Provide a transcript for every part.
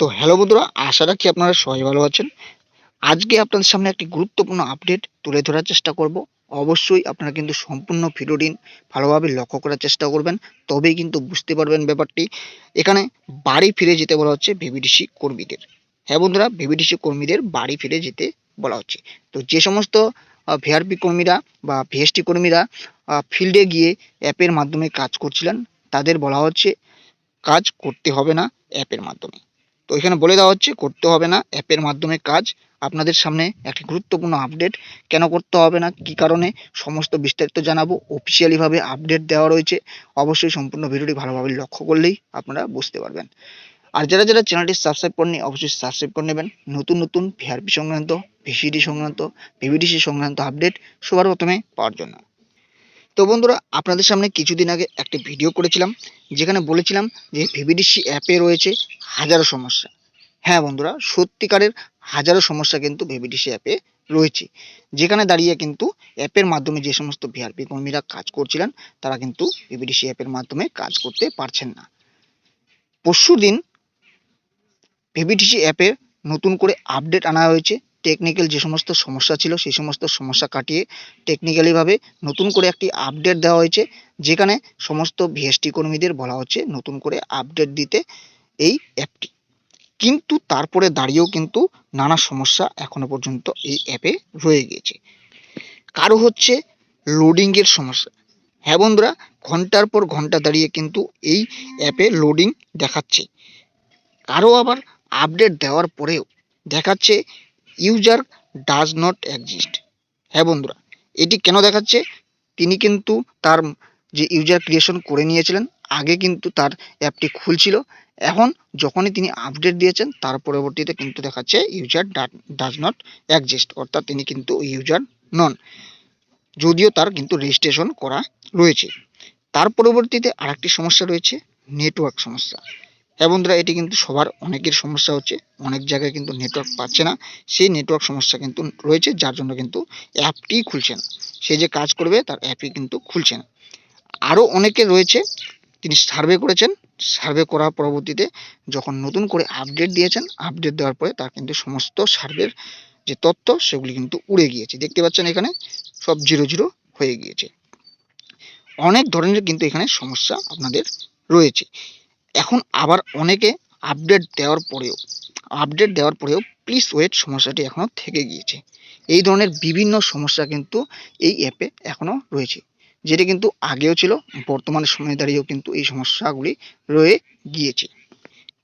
তো হ্যালো বন্ধুরা, আশা রাখি আপনারা সবাই ভালো আছেন। আজকে আপনাদের সামনে একটি গুরুত্বপূর্ণ আপডেট তুলে ধরার চেষ্টা করব। অবশ্যই আপনারা কিন্তু সম্পূর্ণ ভিডিওটি ভালোভাবে লক্ষ্য করার চেষ্টা করবেন, তবেই কিন্তু বুঝতে পারবেন ব্যাপারটি। এখানে বাড়ি ফিরে যেতে বলা হচ্ছে ভিভিডিসি কর্মীদের। হ্যাঁ বন্ধুরা ভিভিডিসি কর্মীদের বাড়ি ফিরে যেতে বলা হচ্ছে। তো যে সমস্ত ভিআরপি কর্মীরা বা ভিএসটি কর্মীরা ফিল্ডে গিয়ে অ্যাপের মাধ্যমে কাজ করছিলেন, তাদের বলা হচ্ছে কাজ করতে হবে না অ্যাপের মাধ্যমে। তো এখানে বলে দেওয়া হচ্ছে, করতে হবে না। অ্যাপের মাধ্যমে কাজ। আপনাদের সামনে একটি গুরুত্বপূর্ণ আপডেট কেন করতে হবে না? কি কারণে? সমস্ত বিস্তারিত জানাব। অফিসিয়ালিভাবে আপডেট দেওয়া রয়েছে। অবশ্যই সম্পূর্ণ ভিডিওটি ভালোভাবে লক্ষ্য করলেই আপনারা বুঝতে পারবেন। আর যারা যারা চ্যানেলটি সাবস্ক্রাইব করেনি অবশ্যই সাবস্ক্রাইব করে নেবেন। নতুন নতুন ভিআরপি সংক্রান্ত ভিসিডি সংক্রান্ত ভিভিডিসি সংক্রান্ত আপডেট সবার প্রথমে পাওয়ার জন্য। তো বন্ধুরা, আপনাদের সামনে কিছুদিন আগে একটি ভিডিও করেছিলাম। যেখানে বলেছিলাম যে ভিভিডিসি অ্যাপে রয়েছে হাজারো সমস্যা। হ্যাঁ বন্ধুরা, সত্যিকারের হাজারো সমস্যা কিন্তু ভিভিডিসি অ্যাপে রয়েছে। যেখানে দাঁড়িয়ে কিন্তু অ্যাপের মাধ্যমে যে সমস্ত ভিআরপি কর্মীরা কাজ করছিলেন, তারা কিন্তু ভিভিডিসি অ্যাপের মাধ্যমে কাজ করতে পারছেন না। পরশু দিন ভিভিডিসি অ্যাপের নতুন করে আপডেট আনা হয়েছে। টেকনিক্যাল যে সমস্ত সমস্যা ছিল, সেই সমস্ত সমস্যা কাটিয়ে টেকনিক্যালিভাবে নতুন করে একটি আপডেট দেওয়া হয়েছে। যেখানে সমস্ত ভিএসটি কর্মীদের বলা হচ্ছে, নতুন করে আপডেট দিতে এই অ্যাপটি কিন্তু তারপরে দাঁড়িয়েও কিন্তু নানা সমস্যা এখনও পর্যন্ত এই অ্যাপে রয়ে গিয়েছে। কারও হচ্ছে লোডিংয়ের সমস্যা। হ্যাঁ বন্ধুরা, ঘণ্টার পর ঘণ্টা দাঁড়িয়ে কিন্তু এই অ্যাপে লোডিং দেখাচ্ছে। কারও আবার আপডেট দেওয়ার পরেও দেখাচ্ছে ইউজার ডাজ নট এক্সিস্ট হ্যাঁ বন্ধুরা, এটি কেন দেখাচ্ছে? তিনি কিন্তু তার যে ইউজার ক্রিয়েশন করে নিয়েছিলেন, আগে কিন্তু তার অ্যাপটি খুলছিল। এখন যখনই তিনি আপডেট দিয়েছেন, তার পরবর্তীতে কিন্তু দেখাচ্ছে ইউজার ডাজ নট এক্সিস্ট অর্থাৎ তিনি কিন্তু ইউজার নন। যদিও তার কিন্তু রেজিস্ট্রেশন করা রয়েছে। তার পরবর্তীতে আরেকটি সমস্যা রয়েছে নেটওয়ার্ক সমস্যা। হ্যাঁ বন্ধুরা, এটি কিন্তু সবার অনেকের সমস্যা হচ্ছে। অনেক জায়গায় কিন্তু নেটওয়ার্ক পাচ্ছে না। সেই নেটওয়ার্ক সমস্যা কিন্তু রয়েছে, যার জন্য কিন্তু অ্যাপটি খুলছে না। সে যে কাজ করবে, তার অ্যাপই কিন্তু খুলছে না। আরও অনেকে রয়েছে, তিনি সার্ভে করেছেন সার্ভে করার পরবর্তীতে যখন নতুন করে আপডেট দিয়েছেন আপডেট দেওয়ার পরে তার কিন্তু সমস্ত সার্ভের যে তথ্য সেগুলি কিন্তু উড়ে গিয়েছে। দেখতে পাচ্ছেন এখানে সব জিরো জিরো হয়ে গিয়েছে। অনেক ধরনের কিন্তু এখানে সমস্যা আপনাদের রয়েছে। এখন আবার অনেকে আপডেট দেওয়ার পরেও আপডেট দেওয়ার পরেও প্লিজ ওয়েট সমস্যাটি এখনও থেকে গিয়েছে। এই ধরনের বিভিন্ন সমস্যা কিন্তু এই অ্যাপে এখনও রয়েছে। যেটি কিন্তু আগেও ছিল, বর্তমান সময়ে দাঁড়িয়েও কিন্তু এই সমস্যাগুলি রয়ে গিয়েছে।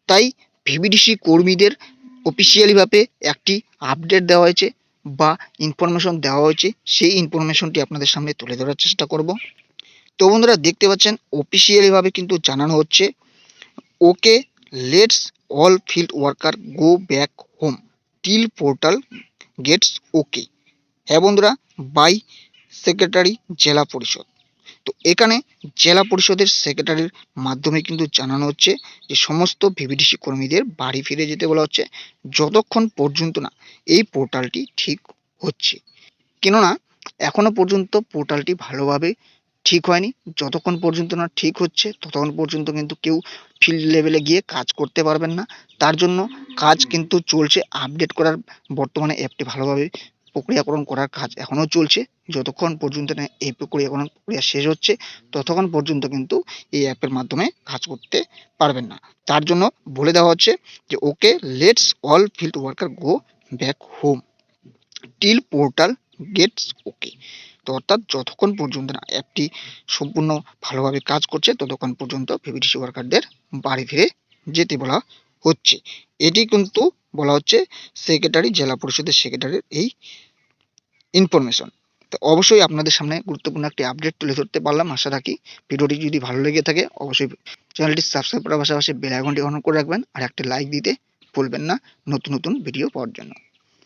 তাই ভিবিডিসি কর্মীদের অফিসিয়ালিভাবে একটি আপডেট দেওয়া হয়েছে বা ইনফরমেশন দেওয়া হয়েছে, সেই ইনফরমেশনটি আপনাদের সামনে তুলে ধরার চেষ্টা করব। তো বন্ধুরা, দেখতে পাচ্ছেন অফিসিয়ালিভাবে কিন্তু জানানো হচ্ছে, okay let's all field worker go back home till portal gets okay হ্যাঁ বন্ধুরা বাই সেক্রেটারি জেলা পরিষদ। তো এখানে জেলা পরিষদের সেক্রেটারির মাধ্যমে কিন্তু জানানো হচ্ছে যে সমস্ত ভিভিডিসি কর্মীদের বাড়ি ফিরে যেতে বলা হচ্ছে, যতক্ষণ পর্যন্ত না এই পোর্টালটি ঠিক হচ্ছে। কেননা, এখনও পর্যন্ত পোর্টালটি ভালোভাবে ঠিক হয়নি। যতক্ষণ পর্যন্ত না ঠিক হচ্ছে, ততক্ষণ পর্যন্ত কিন্তু কেউ ফিল্ড লেভেলে গিয়ে কাজ করতে পারবেন না। তার জন্য কাজ কিন্তু চলছে। আপডেট করার বর্তমানে অ্যাপটি ভালোভাবে প্রক্রিয়াকরণ করার কাজ এখনও চলছে। যতক্ষণ পর্যন্ত না এই প্রক্রিয়াকরণ প্রক্রিয়া শেষ হচ্ছে, ততক্ষণ পর্যন্ত কিন্তু এই অ্যাপের মাধ্যমে কাজ করতে পারবেন না। তার জন্য বলে দেওয়া হচ্ছে যে, okay let's all field worker go back home till portal gets okay তো অর্থাৎ যতক্ষণ পর্যন্ত না অ্যাপটি সম্পূর্ণ ভালোভাবে কাজ করছে, ততক্ষণ পর্যন্ত ভিভিডিসি ওয়ার্কারদের বাড়ি ফিরে যেতে বলা হচ্ছে। এটি কিন্তু বলা হচ্ছে সেক্রেটারি জেলা পরিষদের সেক্রেটারির এই ইনফরমেশন তো অবশ্যই আপনাদের সামনে গুরুত্বপূর্ণ একটি আপডেট তুলে ধরতে পারলাম। আশা রাখি ভিডিওটি যদি ভালো লেগে থাকে, অবশ্যই চ্যানেলটি সাবস্ক্রাইব করার পাশাপাশি বেল আইকনটি অন করে রাখবেন। আর একটা লাইক দিতে ভুলবেন না। নতুন নতুন ভিডিও পাওয়ার জন্য।